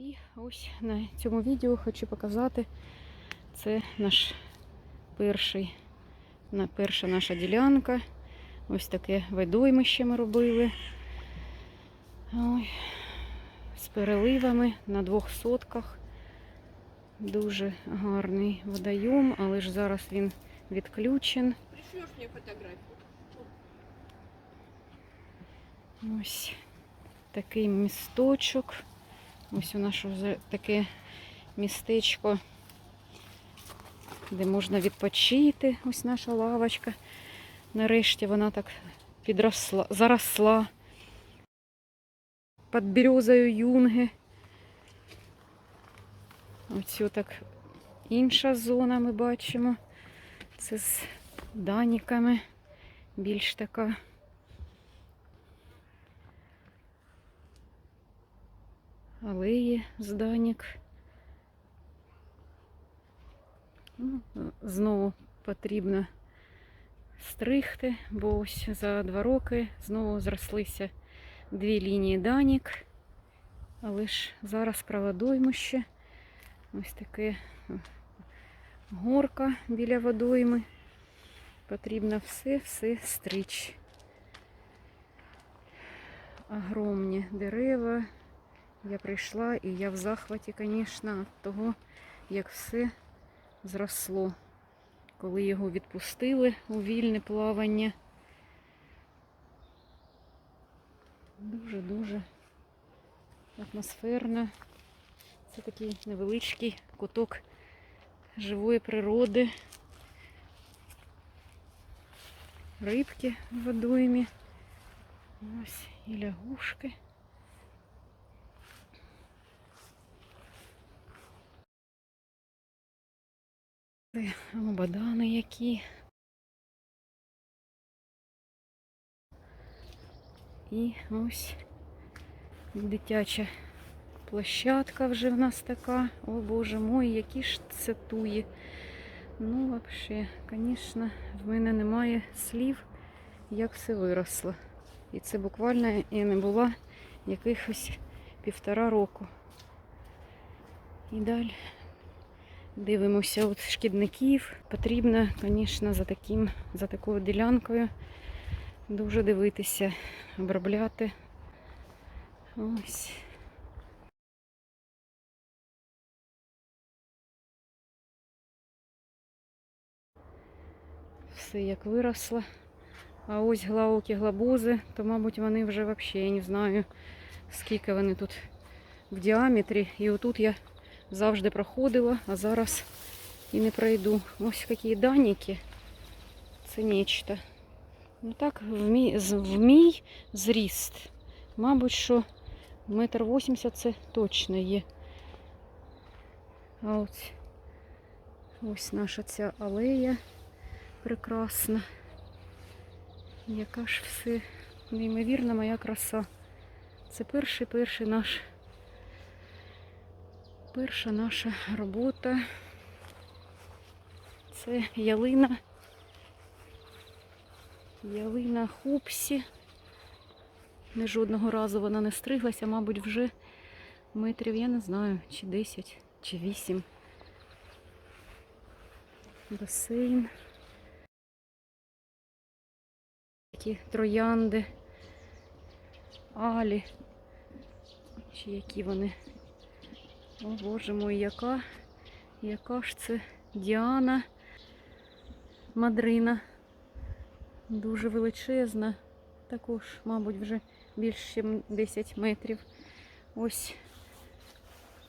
І ось на цьому відео хочу показати. Це наш перший, на перша наша ділянка. Ось таке видоймище ми робили. Ой, з переливами на двох сотках. Дуже гарний водойом, але ж зараз він відключен. Пришлешь мне фотографию. Ось такий місточок. Ось у нас вже таке містечко, де можна відпочити. Ось наша лавочка. Нарешті вона так підросла, заросла під березою юнги. Ось так інша зона ми бачимо. Це з даніками. Більш така. Алеї з данік. Ну, знову потрібно стригти, бо ось за два роки знову зрослися дві лінії данік. Але ж зараз праводоймо ще. Ось таке горка біля водойми. Потрібно все-все стричь. Огромні дерева. Я прийшла і я в захваті, звісно, від того, як все зросло. Коли його відпустили у вільне плавання. Дуже-дуже атмосферно. Це такий невеличкий куток живої природи. Рибки в водоймі. Ось і лягушки. Це Лободани які. І ось дитяча площадка вже в нас така. О боже мой, які ж це туї. Ну, взагалі, звісно, в мене немає слів, як все виросло. І це буквально і не було якихось півтора року. І далі Дивимося от шкідників. Потрібно, звісно, за таким, за такою ділянкою дуже дивитися, обробляти. Ось. Все як виросло. А ось глауки глобузи, то, мабуть, вони вже взагалі, я не знаю, скільки вони тут в діаметрі. І отут я завжди проходила, а зараз і не пройду. Ось які даніки. Це нечто. Ну так, в мій, в мій зріст. Мабуть, що метр вісімдесят це точно є. А ось, ось наша ця алея прекрасна. Яка ж все неймовірна моя краса. Це перший перший наш Перша наша робота це ялина. Ялина хупсі. Не жодного разу вона не стриглася, мабуть, вже метрів, я не знаю, чи 10, чи 8. Басейн. Такі троянди. Алі. Чи які вони о, боже мой, яка, яка ж це Діана Мадрина. Дуже величезна. Також, мабуть, вже більше 10 метрів. Ось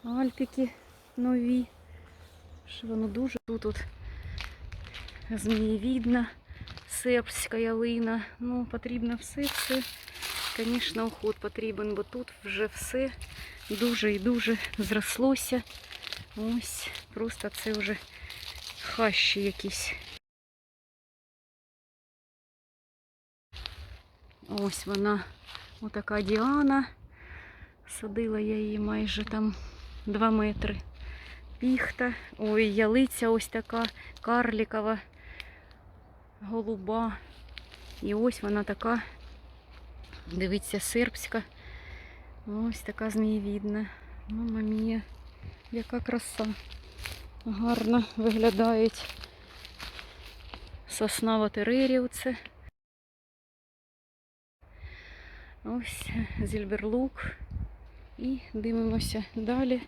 Альпіки нові. Що воно дуже тут от змієвідна, сепська ялина. Ну, потрібно все, все. Звісно, уход потрібен, бо тут вже все дуже і дуже зрослося. Ось, просто це вже хащі якісь. Ось вона, отака Діана. Садила я її майже там 2 метри. Піхта. Ой, ялиця ось така карлікова, голуба. І ось вона така, дивіться, сербська. Ось така змієвідна. Мама мія, яка краса. Гарно виглядають сосна ватерирів це. Ось зільберлук. І дивимося далі.